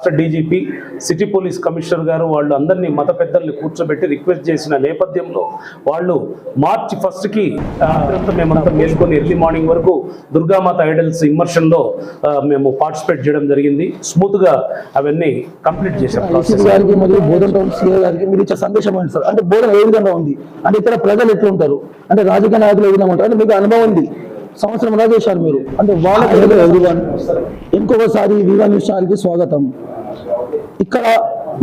రాష్ట్ర DGP city police commissioner గారు వాళ్ళు అందరినీ మత పెద్దల్ని కూర్చోబెట్టి రిక్వెస్ట్ చేసిన నేపథ్యంలో వాళ్ళు మార్చి ఫస్ట్కి మేమంతా మేల్కొని ఎర్లీ మార్నింగ్ వరకు దుర్గామాత ఐడల్స్ ఇమ్మర్షన్లో మేము పార్టిసిపేట్ చేయడం జరిగింది. స్మూత్గా అవన్నీ కంప్లీట్ చేశాం. సందేశం సార్? అంటే బోధన ఏ విధంగా ఉంది? అంటే ఇతర ప్రజలు ఎట్లా ఉంటారు అంటే రాజకీయ నాయకులు ఏ విధంగా ఉంటారు? అంటే మీకు అనుభవం ఉంది. సంవత్సరం ఎలా చేశారు మీరు? అంటే వాళ్ళ ఎవ్రీవన్ ఇంకొకసారి న్యూస్ ఛానల్కి స్వాగతం. ఇక్కడ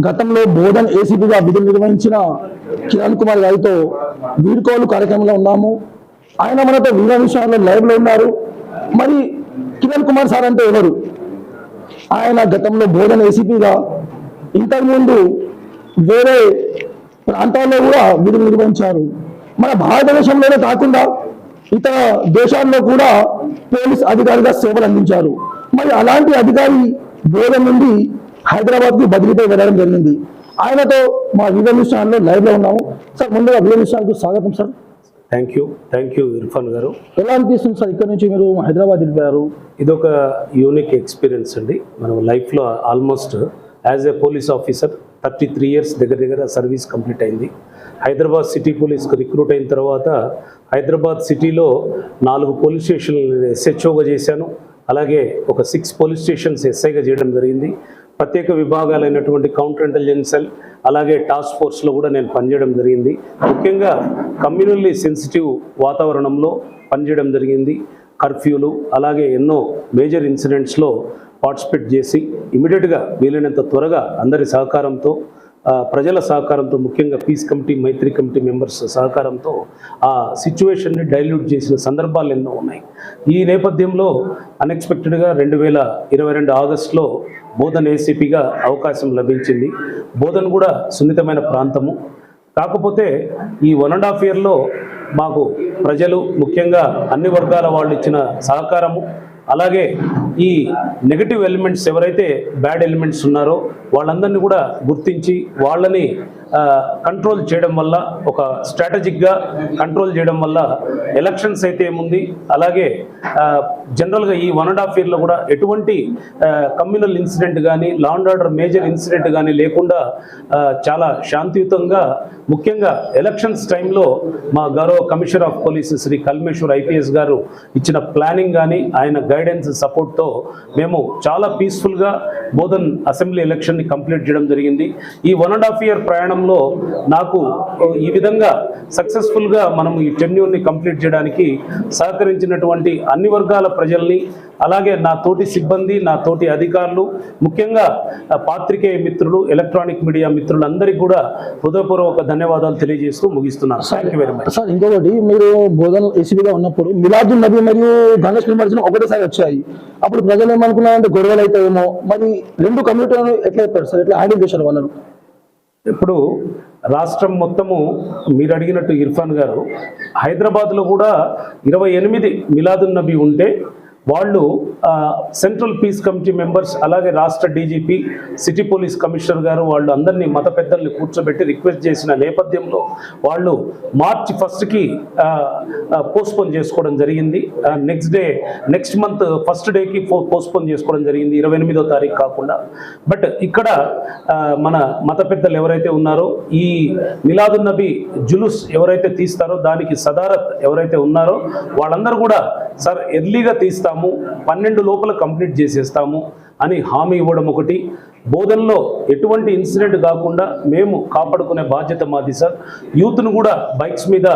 గతంలో బోధన్ ఏసీపీగా విధులు నిర్వహించిన కిరణ్ కుమార్ గారితో వీడుకోలు కార్యక్రమంలో ఉన్నాము. ఆయన మనతో వివా న్యూస్ ఛానల్లో లైవ్లో ఉన్నారు. మరి కిరణ్ కుమార్ సార్ అంటే ఎవరు? ఆయన గతంలో బోధన ఏసీపీగా ఇంతకుముందు వేరే ప్రాంతాల్లో కూడా విధులు నిర్వహించారు. మన భారతదేశంలోనే కాకుండా ఇతర దేశాల్లో కూడా పోలీస్ అధికారిగా సేవలు అందించారు. మరి అలాంటి అధికారి బోధన నుండి హైదరాబాద్కి బదిలీపై వెళ్ళడం జరిగింది. ఆయనతో మా వివరణ ఛానల్లో లైవ్లో ఉన్నాము. సార్ ముందుగా వివరణ ఛానల్కు స్వాగతం sir. Thank you. Thank you Irfan గారు. ఎలా అనిపిస్తుంది సార్ ఇక్కడ నుంచి మీరు హైదరాబాద్ వెళ్ళిపోయారు ఇదొక యూనిక్ ఎక్స్పీరియన్స్ అండి. మనం లైఫ్లో almost as a police officer thirty three years దగ్గర దగ్గర సర్వీస్ కంప్లీట్ అయింది. హైదరాబాద్ సిటీ పోలీస్కి రిక్రూట్ అయిన తర్వాత హైదరాబాద్ సిటీలో నాలుగు పోలీస్ స్టేషన్లు ఎస్హెచ్ఓగా చేశాను. అలాగే ఒక సిక్స్ పోలీస్ స్టేషన్స్ ఎస్ఐగా చేయడం జరిగింది. ప్రత్యేక విభాగాలైనటువంటి కౌంటర్ ఇంటెలిజెన్స్ సెల్ అలాగే టాస్క్ ఫోర్స్లో కూడా నేను పనిచేయడం జరిగింది. ముఖ్యంగా కమ్యూనల్లీ సెన్సిటివ్ వాతావరణంలో పనిచేయడం జరిగింది. కర్ఫ్యూలు అలాగే ఎన్నో మేజర్ ఇన్సిడెంట్స్లో పార్టిసిపేట్ చేసి ఇమీడియట్గా వీలైనంత త్వరగా అందరి సహకారంతో ప్రజల సహకారంతో ముఖ్యంగా peace committee Maitri committee members సహకారంతో ఆ సిచ్యువేషన్ని డైల్యూట్ చేసిన సందర్భాలు ఎన్నో ఉన్నాయి. ఈ నేపథ్యంలో అన్ఎక్స్పెక్టెడ్గా రెండు వేల ఇరవై రెండు ఆగస్టులో బోధన్ ఏసీపీగా అవకాశం లభించింది. బోధన్ కూడా సున్నితమైన ప్రాంతము. కాకపోతే ఈ వన్ అండ్ హాఫ్ ఇయర్లో మాకు ప్రజలు ముఖ్యంగా అన్ని వర్గాల వాళ్ళు ఇచ్చిన సహకారము అలాగే ఈ నెగటివ్ ఎలిమెంట్స్ ఎవరైతే బ్యాడ్ ఎలిమెంట్స్ ఉన్నారో వాళ్ళందరినీ కూడా గుర్తించి వాళ్ళని కంట్రోల్ చేయడం వల్ల ఒక స్ట్రాటజిక్గా కంట్రోల్ చేయడం వల్ల ఎలక్షన్స్ అయితే ఏముంది? అలాగే జనరల్గా ఈ వన్ అండ్ హాఫ్ ఇయర్లో కూడా ఎటువంటి కమ్యూనల్ ఇన్సిడెంట్ కానీ law and order major incident కానీ లేకుండా చాలా శాంతియుతంగా ముఖ్యంగా ఎలక్షన్స్ టైంలో మా గౌరవ commissioner of police Shri Kalmeshwar IPS గారు ఇచ్చిన ప్లానింగ్ కానీ ఆయన గైడెన్స్ సపోర్ట్తో మేము చాలా పీస్ఫుల్గా బోధన్ అసెంబ్లీ ఎలక్షన్ని కంప్లీట్ చేయడం జరిగింది. ఈ వన్ అండ్ హాఫ్ ఇయర్ ప్రయాణంలో నాకు ఈ విధంగా సక్సెస్ఫుల్గా మనం ఈ టెన్యూర్ని కంప్లీట్ చేయడానికి సహకరించినటువంటి అన్ని వర్గాల ప్రజల్ని అలాగే నా తోటి సిబ్బంది నా తోటి అధికారులు ముఖ్యంగా పాత్రికేయ మిత్రులు ఎలక్ట్రానిక్ మీడియా మిత్రులందరికీ కూడా హృదయపూర్వక ధన్యవాదాలు తెలియజేస్తూ ముగిస్తున్నాను. Thank you very much sir ఇంకొకటి మీరు బోధన ఏసీబీగా ఉన్నప్పుడు మిలాదున్ నబీ మరియు గణేష్ నిమజ్జనం ఒకటేసారి వచ్చాయి. అప్పుడు ప్రజలు ఏమనుకున్నారంటే గొడవలు అవుతాయేమో. మరి రెండు కమ్యూనిటీలను ఎట్లా చెప్పారు సార్? ఎట్లా హ్యాండిల్ చేశారు వాళ్ళను? ఇప్పుడు రాష్ట్రం మొత్తము మీరు అడిగినట్టు ఇర్ఫాన్ గారు హైదరాబాద్లో కూడా ఇరవై ఎనిమిది మిలాదున్ నబీ ఉంటే వాళ్ళు సెంట్రల్ పీస్ కమిటీ మెంబర్స్ అలాగే రాష్ట్ర డీజీపీ సిటీ పోలీస్ కమిషనర్ గారు వాళ్ళు అందరినీ మత పెద్దల్ని కూర్చోబెట్టి రిక్వెస్ట్ చేసిన నేపథ్యంలో వాళ్ళు మార్చి ఫస్ట్కి పోస్ట్పోన్ చేసుకోవడం జరిగింది. Next day next month first డేకి పోస్ట్పోన్ చేసుకోవడం జరిగింది ఇరవై ఎనిమిదో తారీఖు కాకుండా. బట్ ఇక్కడ మన మత పెద్దలు ఎవరైతే ఉన్నారో ఈ మిలాదున్నబి జులుస్ ఎవరైతే తీస్తారో దానికి సదారత్ ఎవరైతే ఉన్నారో వాళ్ళందరూ కూడా సార్ ఎర్లీగా తీస్తాం చేస్తాము పన్నెండు లోపల కంప్లీట్ చేసేస్తాము అని హామీ ఇవ్వడం ఒకటి. బోధనలో ఎటువంటి ఇన్సిడెంట్ కాకుండా మేము కాపాడుకునే బాధ్యత మాది సార్. యూత్ను కూడా బైక్స్ మీద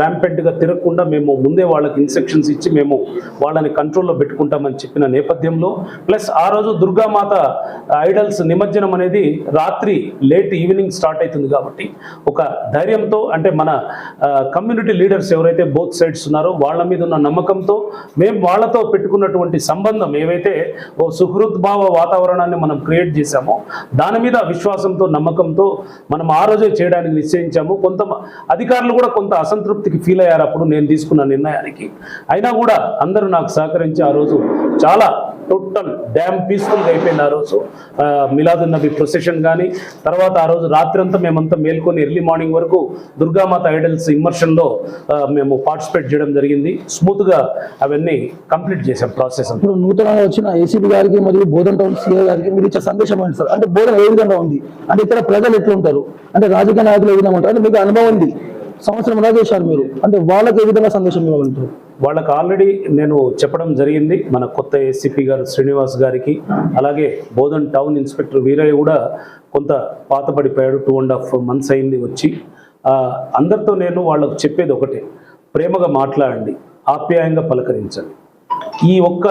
ర్యాంపెంట్గా తిరగకుండా మేము ముందే వాళ్ళకి ఇన్స్ట్రక్షన్స్ ఇచ్చి మేము వాళ్ళని కంట్రోల్లో పెట్టుకుంటామని చెప్పిన నేపథ్యంలో ప్లస్ ఆ రోజు దుర్గామాత ఐడల్స్ నిమజ్జనం అనేది రాత్రి లేట్ ఈవినింగ్ స్టార్ట్ అవుతుంది కాబట్టి ఒక ధైర్యంతో అంటే మన కమ్యూనిటీ లీడర్స్ ఎవరైతే బోత్ సైడ్స్ ఉన్నారో వాళ్ళ మీద ఉన్న నమ్మకంతో మేము వాళ్ళతో పెట్టుకున్నటువంటి సంబంధం ఏవైతే ఓ సుహృద్భావ వాతావరణాన్ని మనం క్రియేట్ చేశామో దాని మీద విశ్వాసంతో నమ్మకంతో మనం ఆ రోజే చేయడానికి నిశ్చయించాము. కొంత అధికారులు కూడా కొంత అసంతృప్తికి ఫీల్ అయ్యారు అప్పుడు నేను తీసుకున్న నిర్ణయానికి. అయినా కూడా అందరూ నాకు సహకరించి ఆ రోజు చాలా టోటల్ డ్యామ్ పీస్ఫుల్గా అయిపోయింది ఆ రోజు. మిలాదు నబీ ప్రొసెషన్ కానీ తర్వాత ఆ రోజు రాత్రి అంతా మేమంతా మేల్కొని ఎర్లీ మార్నింగ్ వరకు దుర్గామాత ఐడల్స్ ఇమ్మర్షన్లో మేము పార్టిసిపేట్ చేయడం జరిగింది. స్మూత్గా అవన్నీ కంప్లీట్ చేసాం ప్రాసెస్ ఇప్పుడు నూతనంగా వచ్చిన ఏసీబీ గారికి మరియు బోధన్ టౌన్ సీఏ గారికి మీరు ఇచ్చే సందేశం ఏంటి సార్? అంటే బోధన ఏ విధంగా ఉంది? అంటే ఇక్కడ ప్రజలు ఎట్లుంటారు? అంటే రాజకీయ నాయకులు ఏ విధంగా ఉంటారు? అంటే మీకు అనుభవం ఉంది. సంవత్సరం ఎలా చేశారు మీరు? అంటే వాళ్ళకి ఏ విధంగా సందేశం ఇవ్వగలుగుతారు వాళ్ళకు ఆల్రెడీ నేను చెప్పడం జరిగింది. మన కొత్త ఏసీపీ గారు శ్రీనివాస్ గారికి అలాగే బోధన్ టౌన్ ఇన్స్పెక్టర్ వీరయ్య కూడా కొంత పాతపడిపోయాడు టూ అండ్ హాఫ్ మంత్స్ అయింది వచ్చి. అందరితో నేను వాళ్ళకు చెప్పేది ఒకటే. ప్రేమగా మాట్లాడండి ఆప్యాయంగా పలకరించండి. ఈ ఒక్క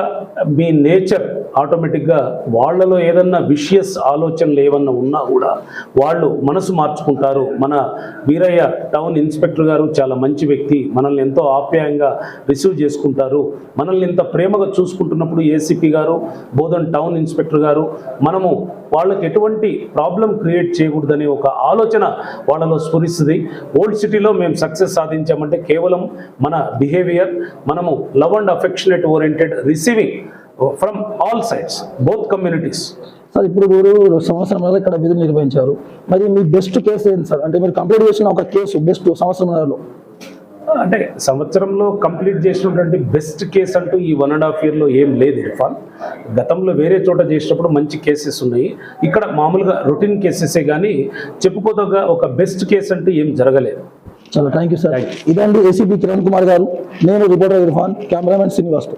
మీ నేచర్ ఆటోమేటిక్గా వాళ్ళలో ఏదన్నా విషియస్ ఆలోచనలు ఏమన్నా ఉన్నా కూడా వాళ్ళు మనసు మార్చుకుంటారు. మన వీరయ్య టౌన్ ఇన్స్పెక్టర్ గారు చాలా మంచి వ్యక్తి. మనల్ని ఎంతో ఆప్యాయంగా రిసీవ్ చేసుకుంటారు. మనల్ని ఇంత ప్రేమగా చూసుకుంటున్నప్పుడు ఏసీపీ గారు బోధన్ టౌన్ ఇన్స్పెక్టర్ గారు మనము వాళ్ళకి ఎటువంటి ప్రాబ్లం క్రియేట్ చేయకూడదనే ఒక ఆలోచన వాళ్ళలో స్ఫురిస్తుంది. ఓల్డ్ సిటీలో మేము సక్సెస్ సాధించామంటే కేవలం మన బిహేవియర్ మనము love and affectionate oriented receiving from all sides both communities sir ఇప్పుడు మీరు సంవత్సరం నెలలు ఇక్కడ విధులు నిర్వహించారు. మరి మీ బెస్ట్ కేసు ఏంటి సార్ అంటే మీరు కంప్లీట్ చేసిన ఒక కేసు బెస్ట్ సంవత్సరం అంటే సంవత్సరంలో కంప్లీట్ చేసినటువంటి బెస్ట్ కేసు అంటూ ఈ వన్ అండ్ హాఫ్ ఇయర్లో ఏం లేదు ఇర్ఫాన్. గతంలో వేరే చోట చేసినప్పుడు మంచి కేసెస్ ఉన్నాయి. ఇక్కడ మామూలుగా రొటీన్ కేసెసే కానీ చెప్పుకోదగ్గ ఒక బెస్ట్ కేసు అంటూ ఏం జరగలేదు. చాలా థ్యాంక్ యూ సార్ ఇదండి ఏసీపీ కిరణ్ కుమార్ గారు. నేను రిపోర్టర్ ఇర్ఫాన్. కెమెరామెన్ శ్రీనివాస్.